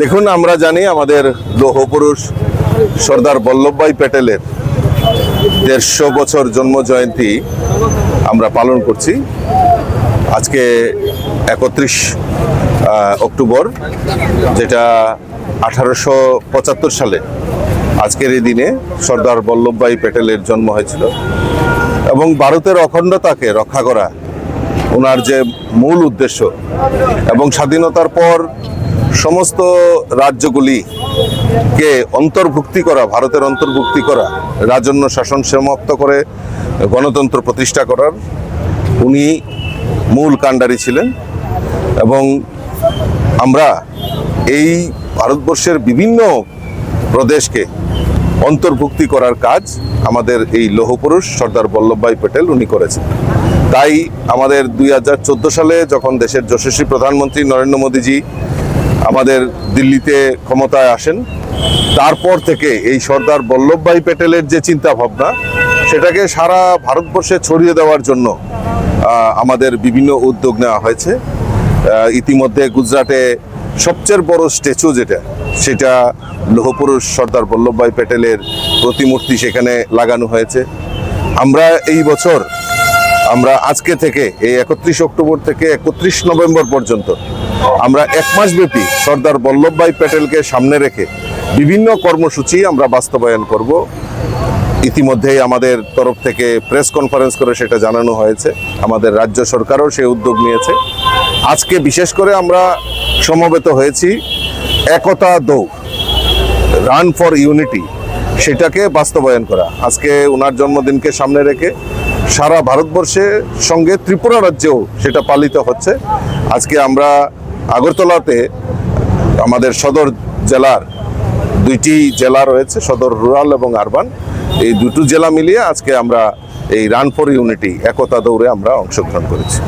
দেখুন, আমরা জানি আমাদের লৌহ পুরুষ সর্দার বল্লভভাই প্যাটেলের দেড়শো বছর জন্ম জয়ন্তী আমরা পালন করছি। আজকে একত্রিশ অক্টোবর, যেটা আঠারোশো পঁচাত্তর সালে আজকের এই দিনে সর্দার বল্লভভাই প্যাটেলের জন্ম হয়েছিল। এবং ভারতের অখণ্ডতাকে রক্ষা করা ওনার যে মূল উদ্দেশ্য এবং স্বাধীনতার পর সমস্ত রাজ্যগুলিকে অন্তর্ভুক্তি করা, ভারতের অন্তর্ভুক্তি করা, রাজন্য শাসন সমাপ্ত করে গণতন্ত্র প্রতিষ্ঠা করার উনি মূল কাণ্ডারি ছিলেন এবং আমরা এই ভারতবর্ষের বিভিন্ন প্রদেশকে অন্তর্ভুক্তি করার কাজ আমাদের এই লৌহপুরুষ সর্দার বল্লভভাই প্যাটেল উনি করেছেন। তাই আমাদের দুই হাজার চোদ্দ সালে যখন দেশের যশস্বী প্রধানমন্ত্রী নরেন্দ্র মোদীজি আমাদের দিল্লিতে ক্ষমতায় আসেন, তারপর থেকে এই সর্দার বল্লভভাই প্যাটেলের যে চিন্তা ভাবনা সেটাকে সারা ভারতবর্ষে ছড়িয়ে দেওয়ার জন্য আমাদের বিভিন্ন উদ্যোগ নেওয়া হয়েছে। ইতিমধ্যে গুজরাটে সবচেয়ে বড় স্ট্যাচু যেটা, সেটা লৌহপুরুষ সর্দার বল্লভভাই প্যাটেলের প্রতিমূর্তি সেখানে লাগানো হয়েছে। আমরা এই বছর আমরা আজকে থেকে এই একত্রিশ অক্টোবর থেকে একত্রিশ নভেম্বর পর্যন্ত আমরা এক মাস ব্যাপী সর্দার বল্লভভাই প্যাটেলকে সামনে রেখে বিভিন্ন কর্মসূচি আমরা বাস্তবায়ন করব। ইতিমধ্যেই আমাদের তরফ থেকে প্রেস কনফারেন্স করে সেটা জানানো হয়েছে। আমাদের রাজ্য সরকারও সেই উদ্যোগ নিয়েছে। আজকে বিশেষ করে আমরা সমবেত হয়েছি একতা দৌড় রান ফর ইউনিটি, সেটাকে বাস্তবায়ন করা। আজকে ওনার জন্মদিনকে সামনে রেখে সারা ভারতবর্ষে সঙ্গে ত্রিপুরা রাজ্যেও সেটা পালিত হচ্ছে। আজকে আমরা আগরতলাতে আমাদের সদর জেলার দুইটি জেলা রয়েছে, সদর রুরাল এবং আরবান। এই দুটো জেলা মিলিয়ে আজকে আমরা এই রান ফর ইউনিটি একতা দৌড়ে আমরা অংশগ্রহণ করেছি।